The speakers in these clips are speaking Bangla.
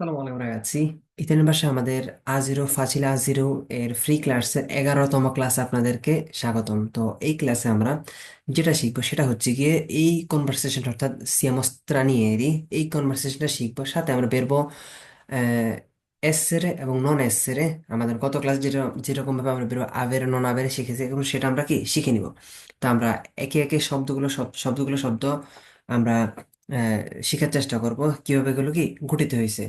সালাম আলাইকুম রাগাচ্ছি ইতালিয়ান ভাষায়। আমাদের আ জিরো ফাজিল আ জিরো এর ফ্রি ক্লাসের এগারোতম ক্লাস আপনাদেরকে স্বাগতম। তো এই ক্লাসে আমরা যেটা শিখব সেটা হচ্ছে গিয়ে এই কনভারসেশন অর্থাৎ সিয়ামো স্ত্রানিয়েরি এই কনভারসেশনটা শিখব, সাথে আমরা বেরবো এসেরে এবং নন এসেরে আমাদের গত ক্লাস যেটা যেরকম ভাবে আমরা বেরবো, আবেরে নন আবেরে শিখেছি এবং সেটা আমরা কি? শিখে নিব। তো আমরা একে একে শব্দগুলো শব- শব্দগুলো, শব্দ আমরা আহ, শেখার চেষ্টা করব। কীভাবে এগুলো কি গঠিত হয়েছে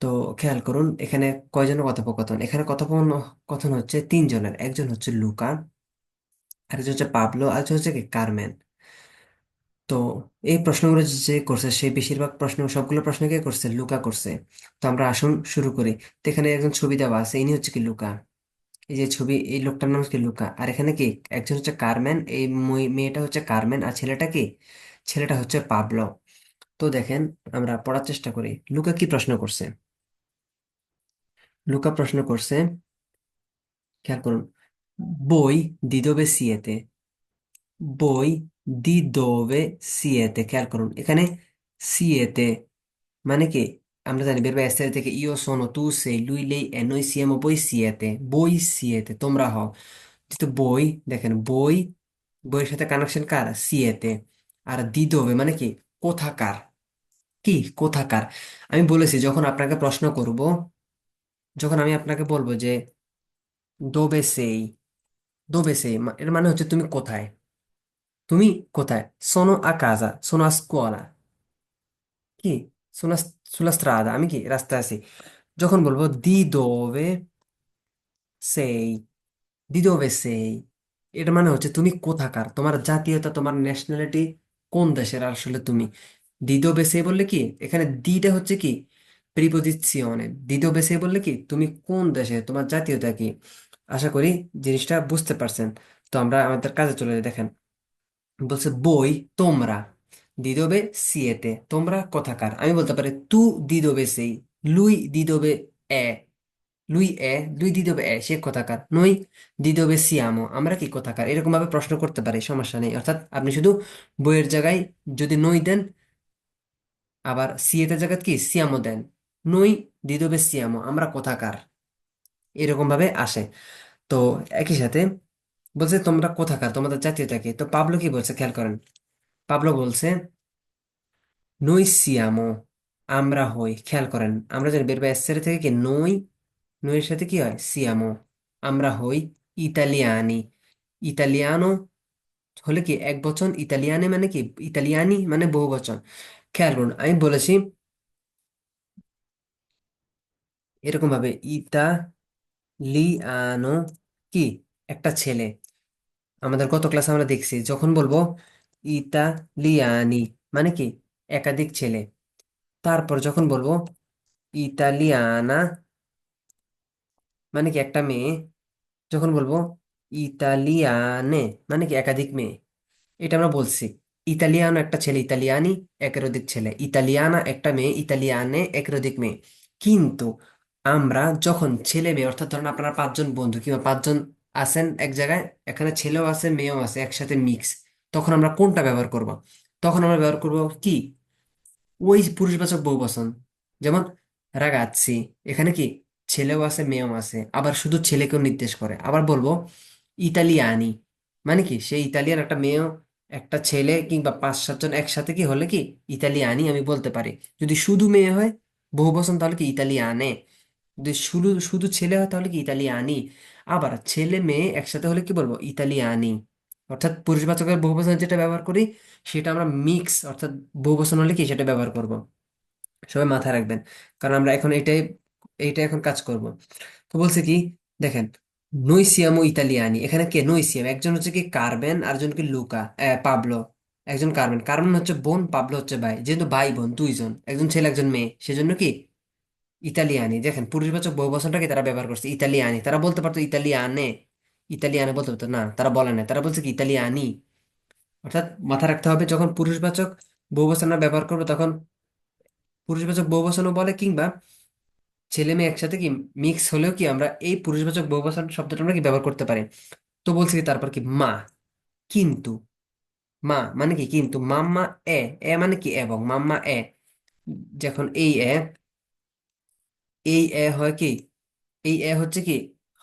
তো খেয়াল করুন এখানে কয়জনের কথোপকথন? এখানে কথোপকথন কথন হচ্ছে তিনজনের। একজন হচ্ছে লুকা আরেকজন হচ্ছে পাবলো আরেকজন হচ্ছে কি কারমেন। তো এই প্রশ্নগুলো যে করছে সে বেশিরভাগ প্রশ্ন সবগুলো প্রশ্ন কে করছে? লুকা করছে। তো আমরা আসুন শুরু করি। তো এখানে একজন ছবি দেওয়া আছে ইনি হচ্ছে কি লুকা। এই যে ছবি এই লোকটার নাম হচ্ছে কি লুকা। আর এখানে কি একজন হচ্ছে কারমেন এই মেয়েটা হচ্ছে কারমেন আর ছেলেটা কি? ছেলেটা হচ্ছে পাবলো। তো দেখেন, আমরা পড়ার চেষ্টা করি, লুকা কি প্রশ্ন করছে? লুকা প্রশ্ন করছে, খেয়াল করুন, বই দি dove siete বই দি dove siete খেয়াল করুন, এখানে siete মানে কি? আমরা জানি verbo essere থেকে sono tu sei lui lei e noi siamo voi siete voi siete তোমরা হও। যেহেতু বই, দেখেন, বই, বইয়ের সাথে কানেকশন কার? siete আর দি dove মানে কি? কোথাকার। কি? কোথাকার? আমি বলেছি, যখন আপনাকে প্রশ্ন করব, যখন আমি আপনাকে বলব যে sei dove sei মা- এর মানে হচ্ছে তুমি কোথায়? তুমি কোথায়? a casa sono a scuola কি a- sulla আমি কি? রাস্তায় আছি। যখন বলব, দি দোবে সেই, দি দোবে সেই এর মানে হচ্ছে তুমি কোথাকার? তোমার জাতীয়তা, তোমার ন্যাশনালিটি কোন দেশের আসলে তুমি? দি dove sei বললে কি? এখানে দিটা হচ্ছে কি? প্রিপোজিশনে। দি dove sei বললে কি? তুমি কোন দেশে? তোমার জাতীয়তা কি? আশা করি জিনিসটা বুঝতে পারছেন। তো আমরা আমাদের কাজে চলে যাই, দেখেন। বলছে, বই তোমরা। দি dove siete তোমরা কথাকার? আমি বলতে পারি, তু দি dove sei lui di dove এ। লুই lui di dove è সে কথাকার? নই dove siamo আমরা কি কথাকার? এরকম ভাবে প্রশ্ন করতে পারি, সমস্যা নেই। অর্থাৎ আপনি শুধু বইয়ের জায়গায় যদি নই দেন আবার সিয়েতে জায়গায় কি? সিয়ামো দেন। নই দি dove আমরা কোথাকার? এরকম ভাবে আসে। তো একই সাথে বলছে, তোমরা কোথাকার? তোমাদের জাতীয়তা কি? তো পাবলো কি বলছে? খেয়াল করেন। পাবলো বলছে, নই সিয়ামো আমরা হই। খেয়াল করেন। আমরা জানি বের বাই এসের থেকে কি? নই। নইয়ের সাথে কি হয়? সিয়ামো আমরা হই ইতালিয়ানি। ইতালিয়ানো হলে কি? এক বচন। ইতালিয়ানে মানে কি? ইতালিয়ানি মানে বহু বচন খেয়াল আমি বলেছি এরকম ভাবে ইতালিয়ানো কি? একটা ছেলে। আমাদের গত ক্লাসে আমরা দেখছি, যখন বলব ইতা ইতালিয়ানি মানে কি? একাধিক ছেলে। তারপর যখন বলব ইতালিয়ানা মানে কি? একটা মেয়ে। যখন বলব ইতালিয়ানে মানে কি? একাধিক মেয়ে। এটা আমরা বলছি। ইতালিয়ানো একটা ছেলে, ইতালিয়ানি একের অধিক ছেলে। ইতালিয়ানা একটা মেয়ে, ইতালিয়ানে একের অধিক মেয়ে। কিন্তু আমরা যখন ছেলে মেয়ে, অর্থাৎ ধরেন আপনারা পাঁচজন বন্ধু কিংবা পাঁচজন আছেন এক জায়গায়, এখানে ছেলেও আছে, মেয়েও আছে, একসাথে মিক্স তখন আমরা কোনটা ব্যবহার করব? তখন আমরা ব্যবহার করব কি? ওই পুরুষবাচক বহুবচন। যেমন রাগাচ্ছি এখানে কি? ছেলেও আছে, মেয়েও আছে। আবার শুধু ছেলেকেও নির্দেশ করে। আবার বলব, ইতালিয়ানি মানে কি? সেই ইতালিয়ান একটা মেয়েও একটা ছেলে কিংবা পাঁচ সাতজন একসাথে কি হলে কি ইতালিয়ানি আমি বলতে পারি। যদি শুধু মেয়ে হয় বহুবচন তাহলে কি ইতালিয়ানে? যদি শুধু শুধু ছেলে হয় তাহলে কি ইতালিয়ানি আবার ছেলে মেয়ে একসাথে হলে কি বলব? ইতালিয়ানি অর্থাৎ পুরুষবাচকের বহুবচন যেটা ব্যবহার করি, সেটা আমরা মিক্স অর্থাৎ বহুবচন হলে কি সেটা ব্যবহার করব। সবাই মাথায় রাখবেন। কারণ আমরা এখন এটাই, এইটা এখন কাজ করব। তো বলছে কি, দেখেন নই সিয়ামো ইতালিয়ানি এখানে কে? নই সিয়াম একজন হচ্ছে কি কার্বেন আর একজন কি লুকা পাবলো একজন কার্বেন কার্বেন হচ্ছে বোন পাবলো হচ্ছে ভাই। যেহেতু ভাই বোন দুইজন একজন ছেলে, একজন মেয়ে। সেজন্য কি? ইতালিয়ানি। দেখেন পুরুষবাচক বহুবচনটাকে তারা ব্যবহার করছে ইতালিয়ানি। তারা বলতে পারতো ইতালিয়ানে। ইতালিয়ানে বলতে পারতো, না, তারা বলে না তারা বলছে কি ইতালিয়ানি। অর্থাৎ মাথা রাখতে হবে, যখন পুরুষবাচক বহুবচন আমরা ব্যবহার করব, তখন পুরুষবাচক বহুবচনও বলে কিংবা ছেলে মেয়ে একসাথে কি মিক্স হলেও কি আমরা এই পুরুষবাচক বহুবচন শব্দটা আমরা কি ব্যবহার করতে পারি? তো বলছি কি তারপর কি মা, কিন্তু, মা মানে কি? কিন্তু মাম্মা এ এ মানে কি? এবং মাম্মা এ। যখন এই এ এই এ হয় কি? এই এ হচ্ছে কি?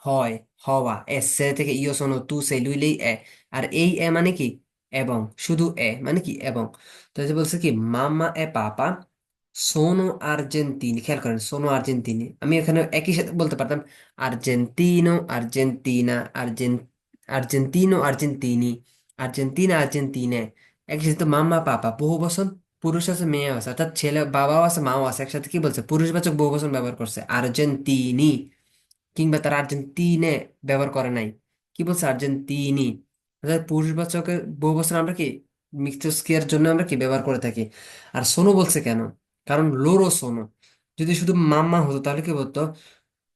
হয়, হওয়া, এসে থেকে ইয় শোনো তু, সে লুইলেই এ। আর এই এ মানে কি? এবং, শুধু এ মানে কি? এবং। তো বলছে কি, মাম্মা এ, পাপা সোনো আর্জেন্তিনি খেয়াল করেন সোনো আর্জেন্তিনি আমি এখানে একই সাথে বলতে পারতাম আর্জেন্তিনো আর্জেন্টিনা আর্জেন আর্জেন্তিনো আর্জেন্তিনি আর্জেন্টিনা আর্জেন্তিনে একই সাথে মাম্মা পাপা, বহু বচন, পুরুষ আছে, মেয়ে আছে, অর্থাৎ ছেলে, বাবাও আছে, মাও আছে, একসাথে কি বলছে? পুরুষবাচক বহু বচন ব্যবহার করছে আর্জেন্তিনি কিংবা তারা আর্জেন্তিনে ব্যবহার করে নাই। কি বলছে? আর্জেন্তিনি অর্থাৎ পুরুষবাচকের বহু বচন আমরা কি মিথস্ক্রিয়ার জন্য আমরা কি ব্যবহার করে থাকি? আর সোনো বলছে কেন? কারণ লোরো সোনো যদি শুধু মাম্মা হতো, তাহলে কি বলতো?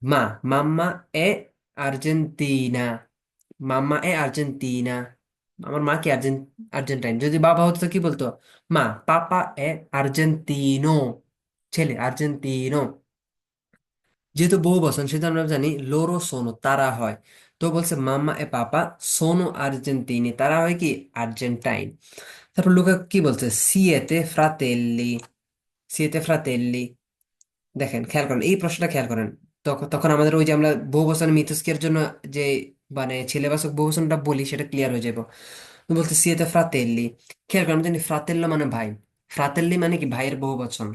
মা, মাম্মা এ আর্জেন্টিনা। মাম্মা এ আর্জেন্টিনা। আমার মা কি আর্জেন, আর্জেন্টাইন? যদি বাবা হতো কি বলতো? মা, পাপা এ আর্জেন্টিনো। ছেলে, আর্জেন্টিনো। যেহেতু বহু বচন সেহেতু আমরা জানি লোরো সোনো তারা হয়। তো বলছে মাম্মা এ পাপা, সোনো আর্জেন্টিনি, তারা হয় কি? আর্জেন্টাইন। তারপর লুকা কি বলছে? সিয়েতে ফ্রাতেল্লি। সিয়েতে ফ্রাতেল্লি দেখেন, খেয়াল করেন, এই প্রশ্নটা খেয়াল করেন। তখন তখন আমাদের ওই যে আমরা বহু বহুবচন মিথস্কের জন্য যে মানে ছেলেবাচক বহুবচনটা বলি, সেটা ক্লিয়ার হয়ে যাবে বলতে সিয়েতে ফ্রাতেল্লি। খেয়াল করেন, জানি ফ্রাতেল্লো মানে ভাই। ফ্রাতেল্লি মানে কি ভাইয়ের বহু বহুবচন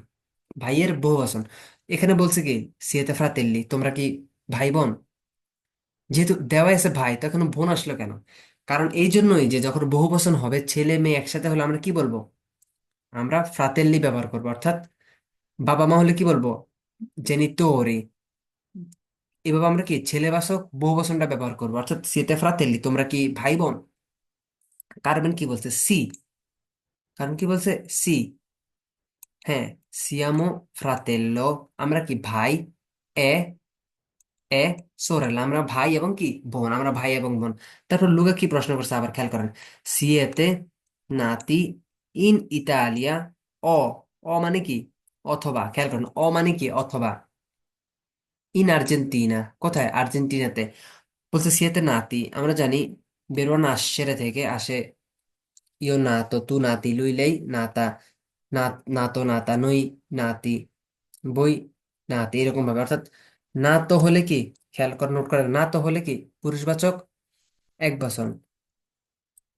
ভাইয়ের বহু বহুবচন এখানে বলছে কি, সিয়েতে ফ্রাতেল্লি, তোমরা কি ভাই বোন? যেহেতু দেওয়া আছে ভাই, তখন বোন আসলো কেন? কারণ এই জন্যই যে, যখন বহু বহুবচন হবে, ছেলে মেয়ে একসাথে হলে আমরা কি বলব? আমরা ফ্রাতেল্লি ব্যবহার করব। অর্থাৎ বাবা মা হলে কি বলব? জেনিটোরি এভাবে আমরা কি ছেলেবাচক বহুবচনটা ব্যবহার করব? অর্থাৎ সিতে ফ্রাতেল্লি। তোমরা কি ভাই বোন কার্বন কি বলছে? সি। কারণ কি বলছে? সি। হ্যাঁ সিয়ামো ফ্রাতেল্লো। আমরা কি ভাই? এ এ, সোরেলা। আমরা ভাই এবং কি? বোন। আমরা ভাই এবং বোন। তারপর লুকা কি প্রশ্ন করছে? আবার খেয়াল করেন। সিয়েতে নাতি ইন ইতালিয়া অ অ মানে কি? অথবা, খেয়াল করেন অ মানে কি? অথবা। ইন আর্জেন্টিনা কোথায়? আর্জেন্টিনাতে। বলছে সিয়েতে নাতি। আমরা জানি, বেরোয়া নাসেরে থেকে আসে, ইয়ো নাতো, তু নাতি লুইলেই নাতা, না, নাতো নাতা, নই নাতি, বই নাতি, এরকম ভাবে। অর্থাৎ না তো হলে কি? খেয়াল করে, নোট করে না তো হলে কি? পুরুষবাচক, এক বচন।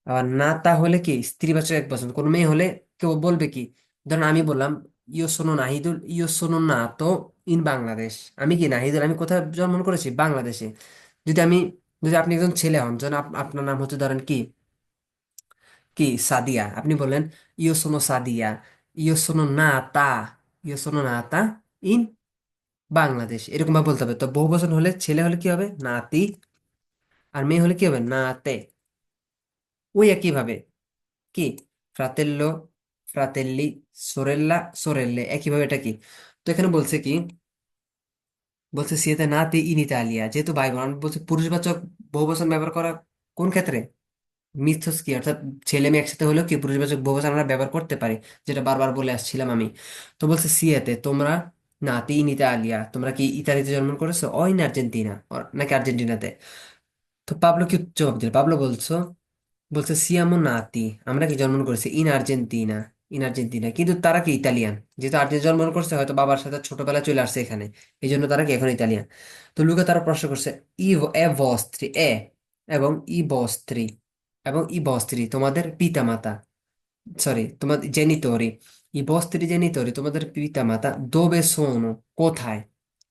আবার না তা হলে কি স্ত্রীবাচক এক বচন কোন মেয়ে হলে কেউ বলবে কি? ধরেন আমি বললাম, ইয়ো সোনো নাহিদুল ইয়ো সোনো না তো ইন বাংলাদেশ। আমি কি নাহিদুল আমি কোথায় জন্মগ্রহণ করেছি? বাংলাদেশে। যদি আমি, যদি আপনি একজন ছেলে হন যেন আপ- আপনার নাম হচ্ছে ধরেন কি? কি? সাদিয়া। আপনি বললেন, ইয়ো সোনো সাদিয়া, ইয়ো শোনো না তা, ইয়ো সোনো নাতা ইন বাংলাদেশ। এরকম ভাবে বলতে হবে। তো বহু বচন হলে ছেলে হলে কি হবে? নাতি। আর মেয়ে হলে কি হবে? নাতে। ওই একই ভাবে। কি? ফ্রাতেল্লো, ফ্রাতেল্লি, সোরেল্লা, সোরেল্লে একইভাবে এটা কি? তো এখানে বলছে কি? বলছে, সিয়েতে নাতি ইন ইতালিয়া যেহেতু ভাই বোন বলছি পুরুষবাচক বহুবচন ব্যবহার করা কোন ক্ষেত্রে? মিথস্ক্রিয়া অর্থাৎ ছেলে মেয়ে একসাথে হলেও কি পুরুষবাচক বহুবচন আমরা ব্যবহার করতে পারি? যেটা বারবার বলে আসছিলাম আমি। তো বলছে, সিয়েতে তোমরা না নাতি ইন ইতালিয়া তোমরা কি ইতালিতে জন্ম করেছ? ও ইন আর্জেন্টিনা নাকি আর্জেন্টিনাতে? তো পাবলো কি জবাব দিল পাবলো বলছো বলছে সিয়ামো নাতি আমরা কি জন্মগ্রহণ করেছি? ইন আর্জেন্টিনা। ইন আর্জেন্টিনা। কিন্তু তারা কি ইতালিয়ান? যেহেতু আর্জেন্টিনা জন্মগ্রহণ করছে, হয়তো বাবার সাথে ছোটবেলায় চলে আসছে এখানে। এই জন্য তারা কি এখন ইতালিয়ান? তো লুকা তারা প্রশ্ন করছে ই এ বস্ত্রী। এ, এবং ই বস্ত্রী। এবং ই বস্ত্রী। তোমাদের পিতামাতা। সরি, তোমাদের জেনিতরি। ই বস্ত্রী জেনিতরি, তোমাদের পিতা পিতামাতা দোবে সোনো। কোথায়?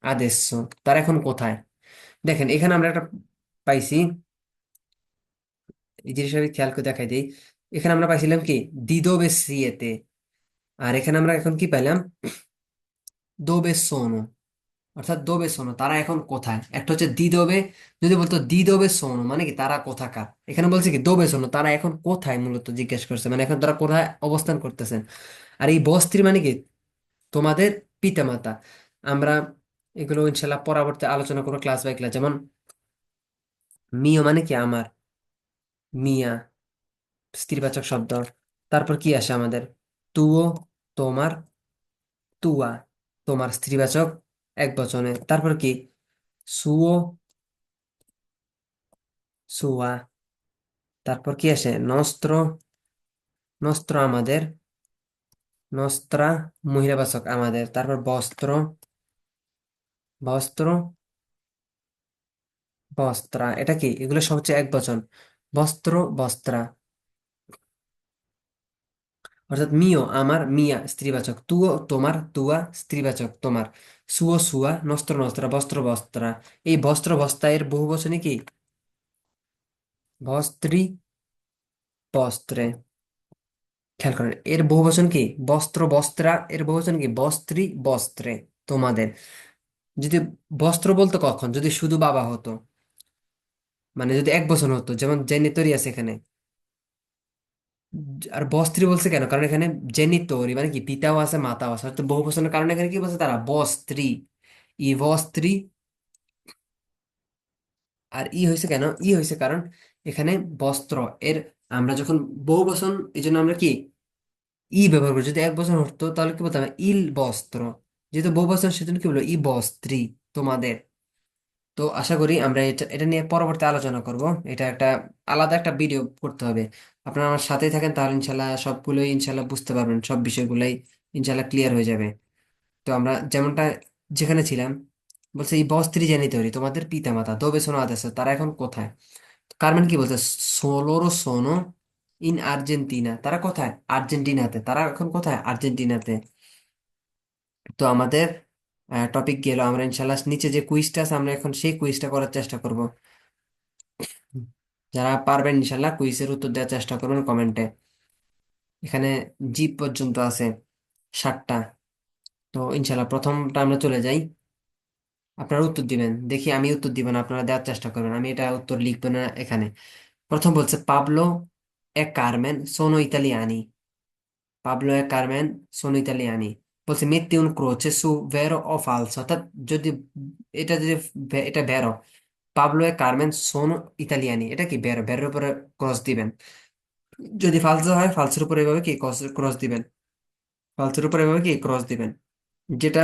আদেশ তারা এখন কোথায়? দেখেন, এখানে আমরা একটা পাইছি এই জিনিসটা আমি খেয়াল করে দেখাই দিই। এখানে আমরা পাইছিলাম কি? দিদোবে সিয়েতে আর এখানে আমরা এখন কি পেলাম দোবে সোনো অর্থাৎ দোবে সোনো তারা এখন কোথায়? একটা হচ্ছে দিদোবে, যদি বলতো দিদোবে সোনো মানে কি? তারা কোথাকার? এখানে বলছে কি দোবে সোনো তারা এখন কোথায় মূলত জিজ্ঞেস করছে? মানে এখন তারা কোথায় অবস্থান করতেছেন? আর এই বস্ত্রী মানে কি? তোমাদের পিতামাতা। আমরা এগুলো ইনশাল্লাহ পরবর্তী আলোচনা করব ক্লাস বাই ক্লাস যেমন মিও মানে কি আমার? মিয়া, স্ত্রীবাচক শব্দ। তারপর কি আসে আমাদের? তুও, তোমার, তুয়া, তোমার স্ত্রীবাচক এক বচনে। তারপর কি? সুও, সুয়া। তারপর কি আসে? নস্ত্র নস্ত্র আমাদের, নস্ত্রা মহিলাবাচক আমাদের। তারপর বস্ত্র বস্ত্র, বস্ত্রা। এটা কি? এগুলো সবচেয়ে এক বচন। বস্ত্র বস্ত্রা অর্থাৎ মিও আমার মিয়া স্ত্রীবাচক তুও তোমার তুয়া স্ত্রীবাচক তোমার সুও সুয়া নস্ত্র নস্ত্রা বস্ত্র বস্ত্রা এই বস্ত্র বস্ত্রা এর বহু বচনে কি বস্ত্রী বস্ত্রে খেয়াল করেন এর বহু বচন কি বস্ত্র বস্ত্রা এর বহু বচন কি বস্ত্রী বস্ত্রে তোমাদের যদি বস্ত্র বলতো কখন যদি শুধু বাবা হতো মানে যদি এক বচন হতো, যেমন জেনিতরি আছে এখানে। আর বস্ত্রী বলছে কেন? কারণ এখানে জেনিতরি মানে কি? পিতাও আছে, মাতাও আছে। তো বহু বচনের কারণে এখানে কি বলছে তারা? বস্ত্রী ই বস্ত্রী আর ই হয়েছে কেন? ই হয়েছে কারণ এখানে বস্ত্র। এর আমরা যখন বহু বচন এই জন্য আমরা কি? ই ব্যবহার করি। যদি এক বছর হতো, তাহলে কি বলতাম? ইল বস্ত্র যেহেতু বহু বছর সেজন্য কি বলব? ই বস্ত্রী তোমাদের। তো আশা করি আমরা এটা এটা নিয়ে পরবর্তী আলোচনা করব। এটা একটা আলাদা একটা ভিডিও করতে হবে। আপনারা আমার সাথেই থাকেন, তাহলে ইনশাল্লাহ সবগুলোই ইনশাল্লাহ বুঝতে পারবেন, সব বিষয়গুলোই ইনশাল্লাহ ক্লিয়ার হয়ে যাবে। তো আমরা যেমনটা, যেখানে ছিলাম, বলছে এই বস্ত্রী জানি তৈরি, তোমাদের পিতা মাতা দবে সোনো আদেশ তারা এখন কোথায়? কারমেন কি বলছে? সোলোরো সোনো ইন আর্জেন্টিনা, তারা কোথায়? আর্জেন্টিনাতে, তারা এখন কোথায়? আর্জেন্টিনাতে। তো আমাদের টপিক গেল। আমরা ইনশাল্লাহ নিচে যে কুইজটা আছে, আমরা এখন সেই কুইজটা করার চেষ্টা করব। যারা পারবেন ইনশাল্লাহ কুইজের উত্তর দেওয়ার চেষ্টা করবেন কমেন্টে এখানে জি পর্যন্ত আছে ষাটটা। তো ইনশাল্লাহ প্রথমটা আমরা চলে যাই। আপনারা উত্তর দিবেন। দেখি আমি উত্তর দিব না, আপনারা দেওয়ার চেষ্টা করবেন। আমি এটা উত্তর লিখব না এখানে। প্রথম বলছে, পাবলো এ কারমেন সোনো ইতালিয়ানি। পাবলো এ কারমেন সোনো ইতালিয়ানি। বলছে metti un croce su vero o falso অর্থাৎ যদি এটা যদি এটা ভেরো। পাবলো এ কারমেন সোনো ইতালিয়ানি। এটা কি ভেরো? ভেরোর উপরে ক্রস দিবেন। যদি ফালসো হয়, ফালসোর উপরে এভাবে কি ক্রস দিবেন? ফালসোর উপরে এভাবে কি ক্রস দিবেন? যেটা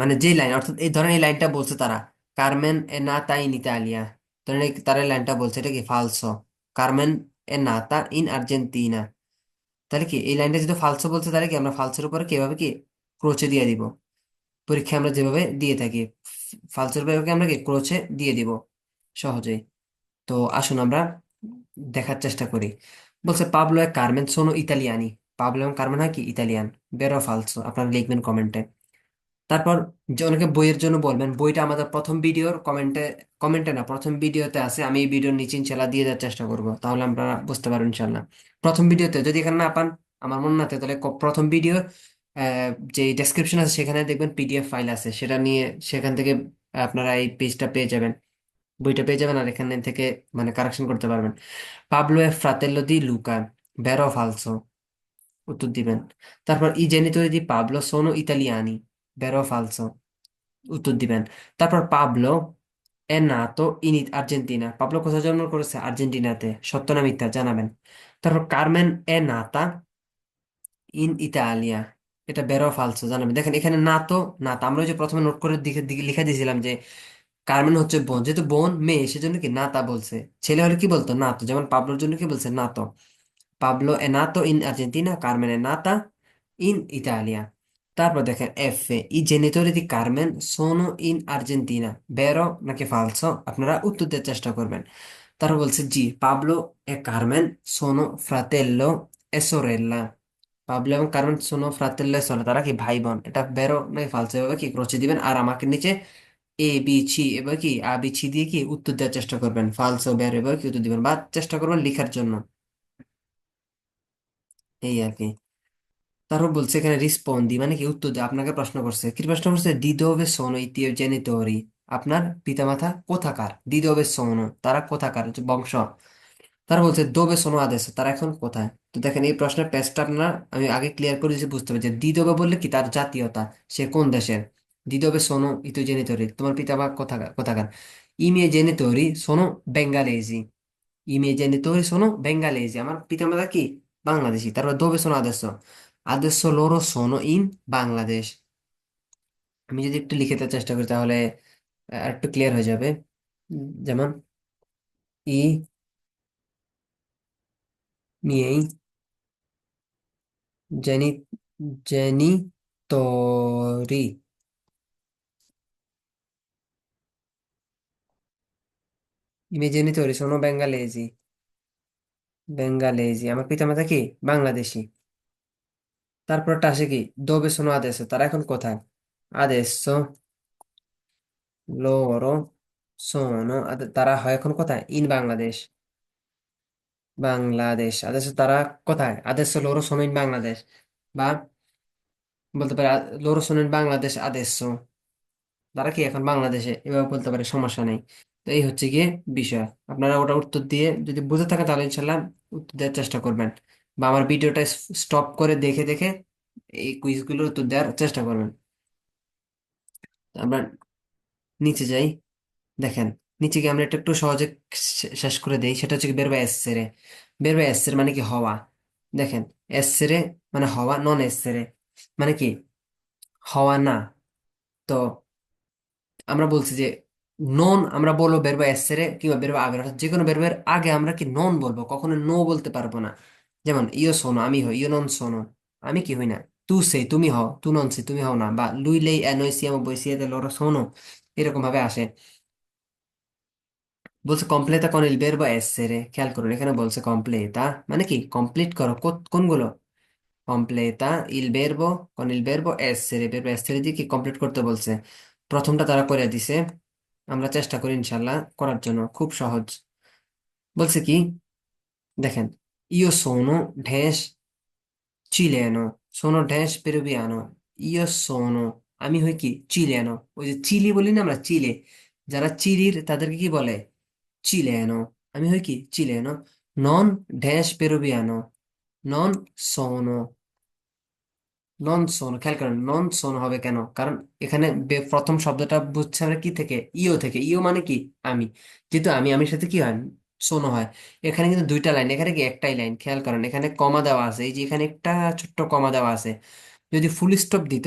মানে যে লাইন, অর্থাৎ এই ধরেন এই লাইনটা বলছে তারা, কারমেন এ নাতা ইন ইতালিয়া। ধরেন তারা লাইনটা বলছে, এটা কি ফালসো? কারমেন এ নাতা ইন আর্জেন্টিনা। তাহলে কি? এই লাইনটা যদি ফালসো বলছে, তাহলে কি আমরা ফালসোর উপরে কীভাবে কি? ক্রোচে দিয়ে দিব। পরীক্ষায় আমরা যেভাবে দিয়ে থাকি ফালসোর উপরে আমরা কি? ক্রোচে দিয়ে দিব, সহজেই। তো আসুন আমরা দেখার চেষ্টা করি। বলছে পাবলো কারমেন সোনো ইতালিয়ানি। পাবলো এবং কারমেন হয় কি? ইতালিয়ান। বেরো ফালসো আপনারা লিখবেন কমেন্টে তারপর যে অনেকে বইয়ের জন্য বলবেন, বইটা আমাদের প্রথম ভিডিওর কমেন্টে কমেন্টে না, প্রথম ভিডিওতে আছে, আমি এই ভিডিওর নিচে ইনশাল্লাহ দিয়ে দেওয়ার চেষ্টা করব। তাহলে আপনারা বুঝতে পারবেন ইনশাল্লাহ। প্রথম ভিডিওতে যদি এখানে না পান, আমার মনে না, তাহলে প্রথম ভিডিও যে ডেসক্রিপশন আছে সেখানে দেখবেন পিডিএফ ফাইল আছে। সেটা নিয়ে সেখান থেকে আপনারা এই পেজটা পেয়ে যাবেন। বইটা পেয়ে যাবেন আর এখানে থেকে মানে কারেকশন করতে পারবেন। পাবলো এ ফ্রাতেল্লো দি লুকা বেরো ফালসো, উত্তর দিবেন। তারপর ই জেনিতোরি দি পাবলো সোনো ইতালিয়ানি। বেরো ফালসো উত্তর দিবেন তারপর পাবলো এ নাতো ইন আর্জেন্টিনা পাবলো কোথায় জন্ম করেছে আর্জেন্টিনাতে সত্য না মিথ্যা জানাবেন তারপর কারমেন এ নাতা ইন ইতালিয়া এটা বেরো ফালসো জানাবেন দেখেন এখানে নাতো নাতা আমরা ওই যে প্রথমে নোট করে দিকে দিকে লিখে দিয়েছিলাম যে কারমেন হচ্ছে বোন। যেহেতু বোন, মেয়ে সেজন্য কি নাতা বলছে? ছেলে হলে কি বলতো? নাতো। যেমন পাবলোর জন্য কি বলছে? নাতো। পাবলো এ নাতো ইন আর্জেন্টিনা কারমেন এ নাতা ইন ইতালিয়া তারপর দেখেন এফ এ ই জেনিতরি দি কারমেন সোনো ইন আর্জেন্টিনা বেরো নাকি ফালসো আপনারা উত্তর দেওয়ার চেষ্টা করবেন তারপর বলছে জি পাবলো এ কারমেন সোনো ফ্রাতেল্লো এ সোরেল্লা পাবলো এবং কারমেন সোনো ফ্রাতেল্লো এ সোরেল্লা তারা কি ভাই বোন এটা বেরো নাকি ফালসো এভাবে কি রচে দিবেন আর আমাকে নিচে এ বি ছি এবার কি আ বি ছি দিয়ে কি উত্তর দেওয়ার চেষ্টা করবেন ফালসো বেরো এবার কি উত্তর দিবেন বা চেষ্টা করবেন লেখার জন্য এই আর কি তারপর বলছে, এখানে রিসপন্দি মানে কি? উত্তর দেয় আপনাকে প্রশ্ন করছে। কি প্রশ্ন করছে? দি dove sono i tuoi genitori? আপনার পিতামাতা কোথাকার? দি dove sono তারা কোথাকার? বংশ। তারা বলছে, dove sono adesso? তারা এখন কোথায়? তো দেখেন, এই প্রশ্নের পেজটা আপনার, আমি আগে ক্লিয়ার করে দিয়েছি, বুঝতে পারছি দি dove বললে কি? তার জাতীয়তা। সে কোন দেশের? দি dove sono i tuoi genitori তোমার পিতামাতা কোথাকার? কোথাকার genitori sono bengalesi i miei genitori sono bengalesi আমার পিতামাতা কি? বাংলাদেশি। তারপর দোবে সোনো adesso? adesso loro sono in Bangladesh আমি যদি একটু লিখে দেওয়ার চেষ্টা করি তাহলে একটু ক্লিয়ার হয়ে যাবে। যেমন, ই নিয়েই জেনি জেনি তরি ইমে জেনি তরি সোনো বেঙ্গালেজি বেঙ্গালেজি। আমার পিতামাতা কি? বাংলাদেশি। তারপরটা আসে কি? dove sono আদেশ, তারা এখন কোথায়? adesso loro sono তারা হয় এখন কোথায়? ইন বাংলাদেশ। বাংলাদেশ adesso তারা কোথায়? আদেশ loro sono in বাংলাদেশ, বা বলতে পারে loro sono in বাংলাদেশ, আদেশ তারা কি এখন বাংলাদেশে? এভাবে বলতে পারে, সমস্যা নেই। তো এই হচ্ছে গিয়ে বিষয়। আপনারা ওটা উত্তর দিয়ে যদি বুঝে থাকেন, তাহলে ইনশাল্লাহ উত্তর দেওয়ার চেষ্টা করবেন। বা আমার ভিডিওটা স্টপ করে দেখে দেখে এই কুইজগুলোর উত্তর দেওয়ার চেষ্টা করবেন। আমরা নিচে যাই। দেখেন, নিচে গিয়ে আমরা এটা একটু সহজে শেষ করে দেই। সেটা হচ্ছে বেরবে এসেরে বেরবে এসেরে মানে কি হওয়া? দেখেন এসেরে মানে হওয়া নন এসেরে মানে কি? হওয়া না। তো আমরা বলছি যে নন আমরা বলব বেরবো এসেরে কিংবা বেরবো আগে অর্থাৎ যে কোনো বেরবের আগে আমরা কি নন বলব? কখনো নো বলতে পারব না। যেমন, ইয়ো শোনো, আমি হই, ইয়ো নন শোনো, আমি কি হই না? তু সে তুমি হও, তু নন সে তুমি হও না। বা, লুই লেই এনই সিয়ামো বই সিয়াতে লরো শোনো। এরকম ভাবে আসে। বলছে, কমপ্লেতা con il verbo essere খেয়াল করুন এখানে বলছে, কমপ্লেতা মানে কি? কমপ্লিট করো কোনগুলো? কমপ্লেতা il verbo con il verbo essere verbo essere দিয়ে কি কমপ্লিট করতে বলছে? প্রথমটা তারা করে দিছে, আমরা চেষ্টা করি ইনশাল্লাহ করার জন্য, খুব সহজ। বলছে কি? দেখেন io sono চিলেনো সোনো ড্যাশ পেরুভিয়ানো io sono আমি হই কি চিলেনো ওই যে চিলি বলি না আমরা চিলে যারা চিলির তাদেরকে কি বলে চিলেনো আমি হই কি চিলেনো নন ড্যাশ পেরুভিয়ানো নন সোনো নন সোনো খেয়াল করেন নন সোনো হবে কেন কারণ এখানে প্রথম শব্দটা বুঝছে আমরা কি থেকে ইও থেকে ইও মানে কি আমি যেহেতু আমি আমির সাথে কি হয় সোনো হয়। এখানে কিন্তু দুইটা লাইন, এখানে কি একটাই লাইন? খেয়াল করেন, এখানে কমা দেওয়া আছে, এই যে এখানে একটা ছোট্ট কমা দেওয়া আছে। যদি ফুল স্টপ দিত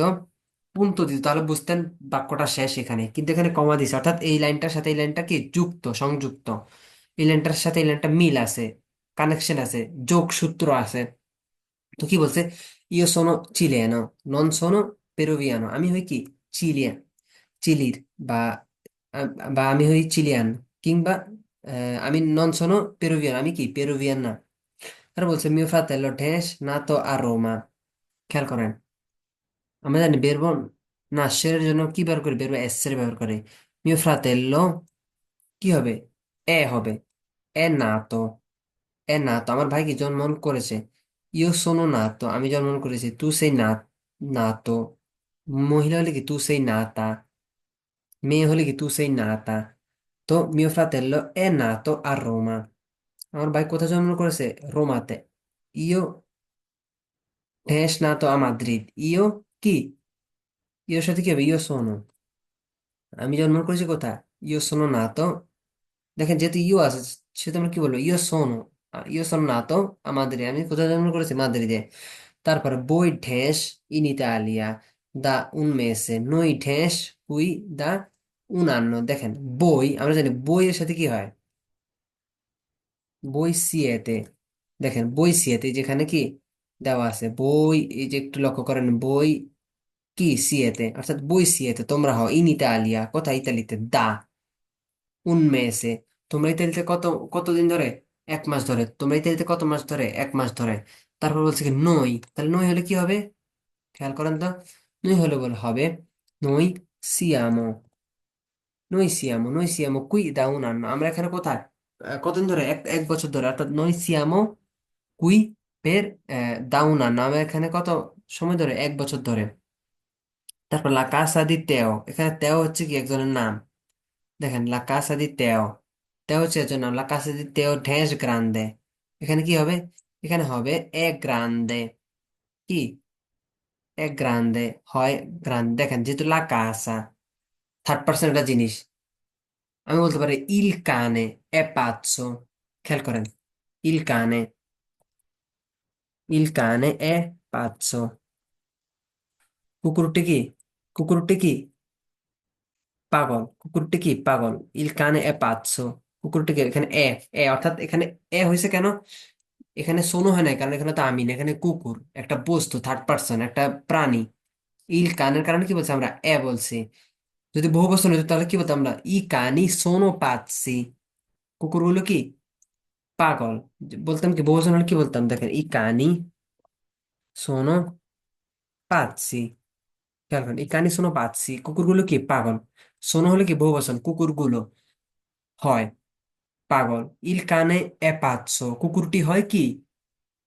পুন্ত দিত, তাহলে বুঝতেন বাক্যটা শেষ এখানে। কিন্তু এখানে কমা দিছে অর্থাৎ এই লাইনটার সাথে এই লাইনটা কি? যুক্ত, সংযুক্ত। এই লাইনটার সাথে এই লাইনটা মিল আছে কানেকশন আছে, যোগ সূত্র আছে। তো কি বলছে? ইও সোনো চিলিয়ানো, নন সোনো পেরুভিয়ানো, আমি হই কি? চিলিয়ান চিলির বা বা আমি হই চিলিয়ান, কিংবা আমি নন সোনো পেরুভিয়ান আমি কি পেরুভিয়ান না আর বলছে মিও ফ্রাতেলো ঠেস না তো আর রোমা খেয়াল করেন আমরা জানি বেরবো না সের জন্য কি ব্যবহার করি বেরবো এসের ব্যবহার করে মিও ফ্রাতেল্লো কি হবে এ হবে এ না তো এ না তো আমার ভাই কি জন্মগ্রহণ করেছে ইও সোনো না তো আমি জন্মগ্রহণ করেছি তু সেই না না তো মহিলা হলে কি তু সেই নাতা মেয়ে হলে কি তু সেই নাতা তো mio fratello è nato a Roma. আমার ভাই কোথায় জন্মগ্রহণ করেছে রোমাতে ইও es nato a Madrid. ইও কি ইওর সাথে কি হবে ইও সোনো আমি জন্মগ্রহণ করেছি কোথায় ইও সোনো নাতো দেখেন যেহেতু ইও আছে সেহেতু আমরা কি বলব ইও সোনো ইও সোনো নাতো a Madrid. আমি কোথায় জন্মগ্রহণ করেছি মাদ্রিদে তারপরে বই ঢেস ইন ইতালিয়া দা উন মেসে নই ঢেস কুই দা উন আন্নো দেখেন, বই, আমরা জানি বইয়ের সাথে কি হয়? বই সিয়েতে দেখেন, বই সিয়েতে যেখানে কি দেওয়া আছে? বই, এই যে একটু লক্ষ্য করেন, বই কি সিয়েতে অর্থাৎ বই সিয়েতে তোমরা হও, ইন ইতালিয়া কোথায় ইতালিতে, দা। উন মেসে তোমরা ইতালিতে কত, কতদিন ধরে? এক মাস ধরে। তোমরা ইতালিতে কত মাস ধরে? এক মাস ধরে। তারপর বলছে কি, নই। তাহলে নই হলে কি হবে? খেয়াল করেন তো, নই হলে বলে, হবে নই সিয়ামো। নই সিয়ামো নই সিয়ামো কুই দা un আমরা এখানে কোথায় কতদিন ধরে এক এক বছর ধরে অর্থাৎ নই সিয়ামো কুই পের দা un anno. আমরা এখানে কত সময় ধরে এক বছর ধরে তারপর লা কাসা তেও এখানে তেও হচ্ছে কি একজনের নাম দেখেন লা কাসা তেও তেও হচ্ছে একজন নাম লা কাসা দি তেও ঢেস গ্রান্দে এখানে কি হবে এখানে হবে এ গ্রান্দে কি এ গ্রান্দে হয় গ্রান্দে দেখেন যেহেতু লা কাসা থার্ড পার্সন একটা জিনিস। আমি বলতে পারি, ইল কানে এ পাঁচশো খেয়াল করেন। ইল কানে ইল কানে এ পাঁচশো কুকুরটি কি? কুকুরটি কি? পাগল। কুকুরটি কি? পাগল। ইল কানে এ পাঁচশো কুকুরটি কি? এখানে এ এ, অর্থাৎ এখানে এ হয়েছে কেন? এখানে সোনো হয় নাই, কারণ এখানে তো আমি না এখানে কুকুর, একটা বস্তু থার্ড পার্সন একটা প্রাণী। ইল কানের কারণে কি বলছি আমরা? এ বলছি। যদি বহু বস্তু হতো তাহলে কি বলতাম আমরা? ই কানি সোনো পাচ্ছি কুকুরগুলো কি? পাগল। বলতাম কি, বহু বহুবচন হলে কি বলতাম? দেখেন ই কানি সোনো পাচ্ছি খেয়াল করেন ই কানি সোনো পাচ্ছি কুকুরগুলো কি? পাগল। সোনো হলে কি? বহু বহুবচন কুকুরগুলো হয় পাগল। ইল কানে এ পাচ্ছো কুকুরটি হয় কি?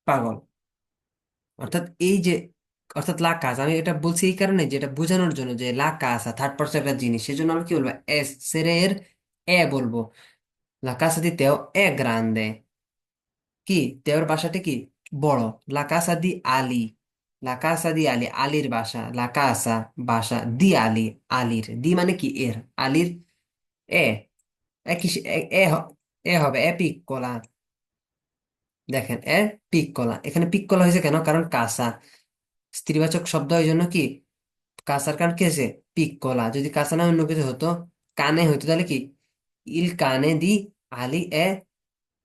পাগল। অর্থাৎ এই যে অর্থাৎ লা কাজ। আমি এটা বলছি এই কারণে যে এটা বোঝানোর জন্য যে লা কাসা থার্ড পার্সন একটা জিনিস, সেজন্য আমি কি বলব? এস সেরের এ বলব। লা কাসা দি তেও এ গ্রান্দে কি? তেওর বাসাটা কি? বড়। লা কাসা দি আলি। লা কাসা দি আলি। আলির বাসা। লা কাসা বাসা দি আলি। আলির। দি মানে কি? এর। আলির এ। এ কি এ এ হবে। এ পিক্কোলা দেখেন, এ পিক্কোলা এখানে পিক্কোলা হয়েছে কেন? কারণ কাসা স্ত্রীবাচক শব্দ ওই জন্য কি? কাসার কারণ কি আছে পিক কলা। যদি কাসা না অন্য কিছু হতো? কানে হইতো তাহলে কি? ইল কানে দি আলি এ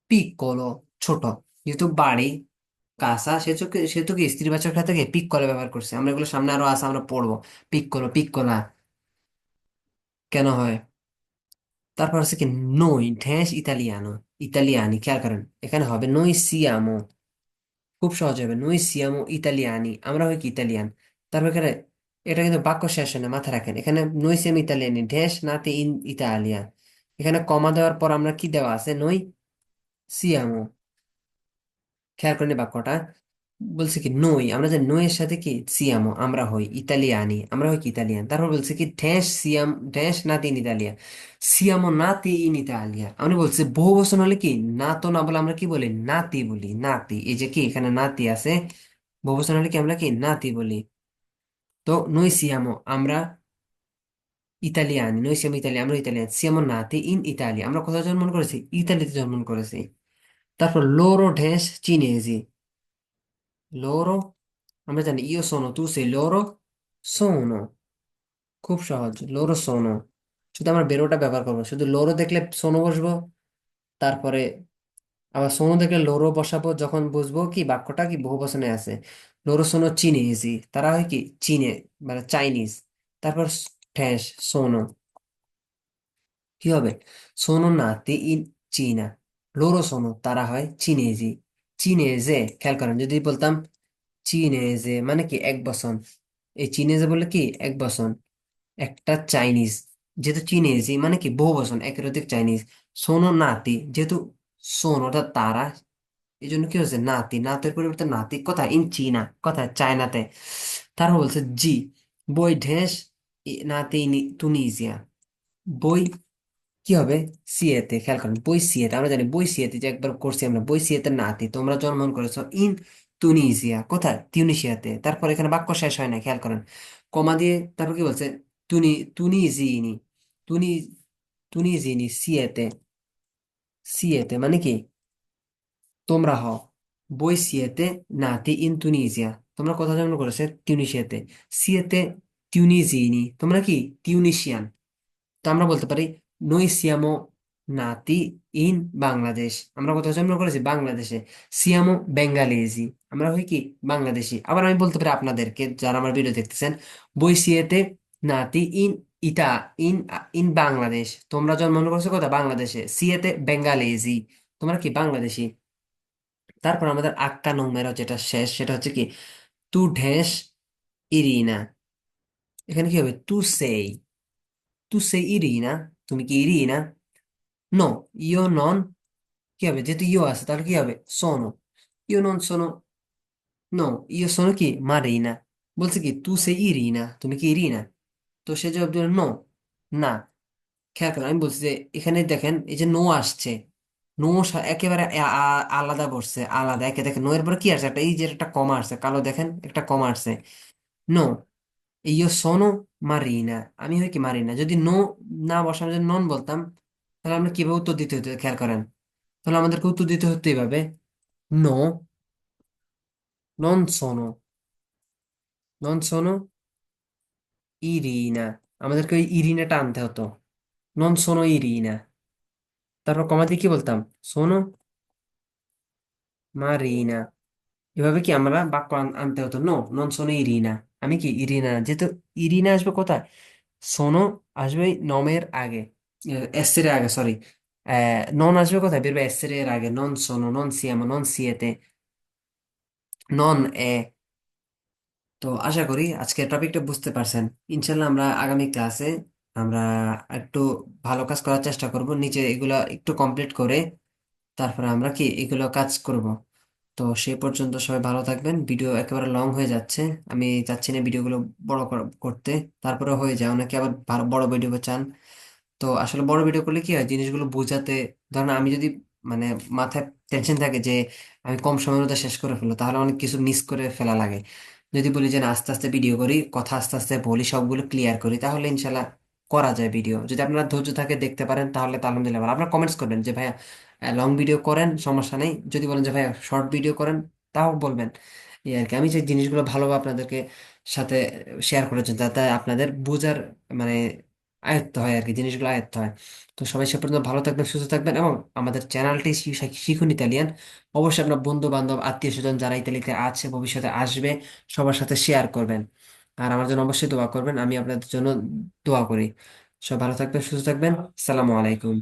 পিক্কোলো ছোট। যেহেতু বাড়ি কাসা কি সেহেতু কি স্ত্রীবাচক থেকে পিক কলা ব্যবহার করছে। আমরা এগুলো সামনে আরও আছে, আমরা পড়ব। পিক কলো, পিক কলা। কেন হয়? তারপর হচ্ছে কি? নই ঢ্যাঁস ইতালিয়ানো। ইতালিয়ানি, খেয়াল করেন। এখানে হবে নই, সিয়ামো। খুব সহজ হবে। নই সিয়ামো ইতালিয়ানি, আমরা হয় কি ইতালিয়ান? তারপর এখানে, এটা কিন্তু বাক্য শেষ হয় না, মাথা রাখেন। এখানে নই সিয়াম ইতালিয়ানি ঢেস নাতে ইন ইতালিয়া। এখানে কমা দেওয়ার পর আমরা কি দেওয়া আছে? নই সিয়ামো খেয়াল করেন বাক্যটা। বলছে কি, নই। আমরা যে নই এর সাথে কি, সিয়ামো। আমরা হই ইতালিয়ানি, আমরা হই কি ইতালিয়ান? তারপর বলছে কি ঢ্যাঁস সিয়াম ঢ্যাঁস নাতি ইন ইতালিয়া। সিয়ামো নাতি ইন ইতালিয়া। আমরা বলছি, বহু বচন হলে কি না তো না বলে আমরা কি বলি? নাতি বলি, নাতি। এই যে কি, এখানে নাতি আছে। বহু বচন হলে কি আমরা কি, নাতি বলি? তো noi siamo আমরা ইতালিয়ানি noi siamo ইতালিয়ান আমরা Italian. siamo nati in Italia আমরা কোথায় জন্মগ্রহণ করেছি? ইতালিতে জন্মগ্রহণ করেছি। তারপর loro ঢেস চিনেজি। Loro? আমরা জানি sono, tu sei loro? Sono. খুব সহজ loro sono. শুধু আমরা বেরোটা ব্যবহার করব শুধু loro দেখলে sono বসবো তারপরে আবার সোনো দেখলে লোরো বসাবো যখন বুঝব কি বাক্যটা কি বহু বচনে আছে লোরো সোনো চিনেজি তারা হয় কি চীনে মানে চাইনিজ তারপর ঠ্যাস সোনো কি হবে সোনো নাতি ইন চীনা লোরো সোনো তারা হয় চিনেজি চিনেজে, খেয়াল করেন, যদি বলতাম চিনেজে মানে কি এক বসন? এই চিনেজে বলে কি এক বসন, একটা চাইনিজ, যেহেতু চিনেজি মানে কি বহু বসন, একের অধিক চাইনিজ। সোনো নাতি, যেহেতু সোনো, অর্থাৎ তারা এই জন্য কি হচ্ছে নাতি, নাতের পরিবর্তে নাতি কোথায় ইন চীনা কোথায় চায়নাতে। তারা বলছে, জি, বই ঢেস নাতি তুনিজিয়া, বই কি হবে? সিয়েতে খেয়াল করেন, বই সিয়েতে আমরা জানি বই সিয়েতে যে একবার করছি আমরা, বই সিয়েতে নাতি তোমরা জন্মগ্রহণ করেছ ইন তুনিজিয়া কোথায়? তিউনিসিয়াতে তারপর এখানে বাক্য শেষ হয় না, খেয়াল করেন। কমা দিয়ে তারপর কি বলছে? তুনি তুনিজিনি তুনি তুনিজিনি সিয়েতে সিয়েতে মানে কি? তোমরা হও। বই সিয়েতে নাতি ইন তুনিজিয়া তোমরা কোথায় জন্ম করেছে? তিউনিসিয়াতে সিয়েতে তিউনিজিনি তোমরা কি? তিউনিসিয়ান তো আমরা বলতে পারি নই সিয়ামো নাতি ইন বাংলাদেশ আমরা কোথায় জন্ম করেছি বাংলাদেশে সিয়ামো বেঙ্গালিজি আমরা হই কি বাংলাদেশি আবার আমি বলতে পারি আপনাদেরকে যারা আমার ভিডিও দেখতেছেন বই সিয়েতে নাতি ইন ইটা ইন ইন বাংলাদেশ তোমরা জন্মগ্রহণ করেছ কোথায় বাংলাদেশে সিয়েতে বেঙ্গালিজি তোমরা কি বাংলাদেশি তারপর আমাদের আক্কা নোংমেরও যেটা শেষ সেটা হচ্ছে কি তু ঢেস ইরিনা এখানে কি হবে তু সেই তু সেই ইরিনা তুমি কি ইরিনা নো? ইও নন কি হবে? যেহেতু ইও আছে, তাহলে কি হবে? সোনো ইও নন সোনো নো ইও সোনো কি? মারি না। বলছে কি, তু সেই ইরিনা তুমি কি ইরি না? তো সে জবাব দিল নো না। খেয়াল করেন, আমি বলছি যে, এখানে দেখেন, এই যে নো আসছে নো একেবারে আলাদা বসছে, আলাদা। একে দেখেন নো এর পরে কি আসছে? একটা, এই যে একটা কমা আসছে, কালো দেখেন, একটা কমা আসছে। নো io sono Marina আমি হয় কি মারিনা যদি নো না বসাম যদি নন বলতাম তাহলে আমরা কীভাবে উত্তর দিতে হতো খেয়াল করেন তাহলে আমাদেরকে উত্তর দিতে হতো এইভাবে নো non sono. Non sono Irina. আমাদেরকে ওই ইরিনাটা আনতে হতো non sono Irina. তারপর কমা দিয়ে কি বলতাম sono Marina. এভাবে কি আমরা বাক্য আন- আনতে হতো নো নন সোনো ইরিনা আমি কি ইরিনা? যেহেতু ইরিনা আসবে কোথায়? সোনো আসবে নমের আগে। এস এর আগে সরি নন আসবে কোথায়? বেরবে এসের এর আগে। নন সোনো, নন সিয়ামো, নন সিয়েতে। নন এ। তো আশা করি আজকের টপিকটা বুঝতে পারছেন। ইনশাল্লাহ আমরা আগামী ক্লাসে আমরা একটু ভালো কাজ করার চেষ্টা করব। নিচে এগুলা একটু কমপ্লিট করে তারপরে আমরা কি এগুলো কাজ করব। তো সেই পর্যন্ত সবাই ভালো থাকবেন। ভিডিও একেবারে লং হয়ে যাচ্ছে। আমি চাচ্ছি না ভিডিওগুলো বড় করতে। তারপরে হয়ে যায়। অনেকে আবার বড় ভিডিও চান। তো আসলে বড় ভিডিও করলে কি হয়? জিনিসগুলো বোঝাতে, ধরেন আমি যদি মানে মাথায় টেনশন থাকে যে আমি কম সময়ের মধ্যে শেষ করে ফেলব, তাহলে অনেক কিছু মিস করে ফেলা লাগে। যদি বলি যে না, আস্তে আস্তে ভিডিও করি, কথা আস্তে আস্তে বলি, সবগুলো ক্লিয়ার করি, তাহলে ইনশাল্লাহ করা যায় ভিডিও যদি আপনার ধৈর্য থাকে দেখতে পারেন, তাহলে আলহামদুলিল্লাহ আপনারা কমেন্টস করবেন যে, ভাইয়া লং ভিডিও করেন, সমস্যা নেই। যদি বলেন যে, ভাইয়া শর্ট ভিডিও করেন, তাও বলবেন। এই আর কি আমি যে জিনিসগুলো ভালোভাবে আপনাদেরকে সাথে শেয়ার করেছেন যাতে আপনাদের বোঝার মানে আয়ত্ত হয় আর কি জিনিসগুলো আয়ত্ত হয়। তো সবাই সে পর্যন্ত ভালো থাকবেন, সুস্থ থাকবেন এবং আমাদের চ্যানেলটি শিখুন ইতালিয়ান। অবশ্যই আপনার বন্ধু বান্ধব আত্মীয় স্বজন যারা ইতালিতে আছে, ভবিষ্যতে আসবে, সবার সাথে শেয়ার করবেন। আর আমার জন্য অবশ্যই দোয়া করবেন, আমি আপনাদের জন্য দোয়া করি। সব ভালো থাকবেন, সুস্থ থাকবেন। সালামু আলাইকুম।